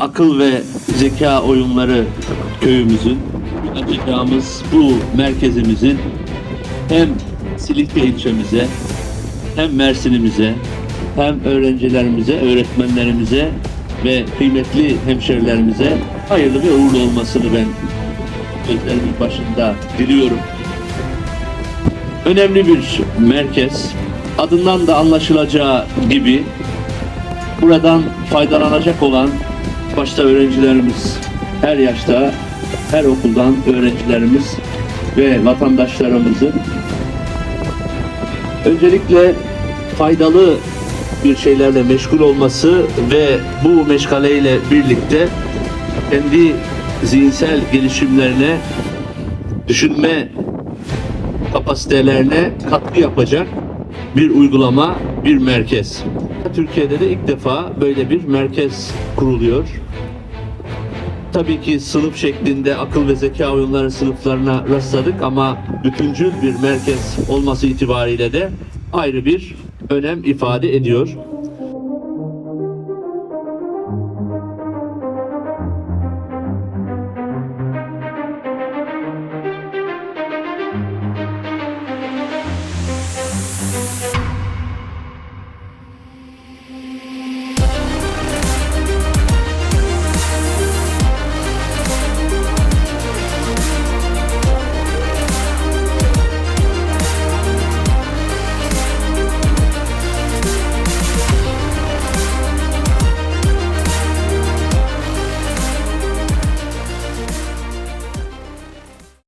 akıl ve zeka oyunları köyümüzün açacağımız bu merkezimizin hem Silifke ilçemize hem Mersin'imize hem öğrencilerimize, öğretmenlerimize ve kıymetli hemşerilerimize hayırlı ve uğurlu olmasını ben sözlerimin başında diliyorum. Önemli bir merkez. Adından da anlaşılacağı gibi buradan faydalanacak olan başta öğrencilerimiz her yaşta her okuldan öğrencilerimiz ve vatandaşlarımızın öncelikle faydalı bir şeylerle meşgul olması ve bu meşgaleyle birlikte kendi zihinsel gelişimlerine, düşünme kapasitelerine katkı yapacak bir uygulama, bir merkez. Türkiye'de de ilk defa böyle bir merkez kuruluyor. Tabii ki sınıf şeklinde akıl ve zeka oyunları sınıflarına rastladık ama bütüncül bir merkez olması itibariyle de ayrı bir önem ifade ediyor.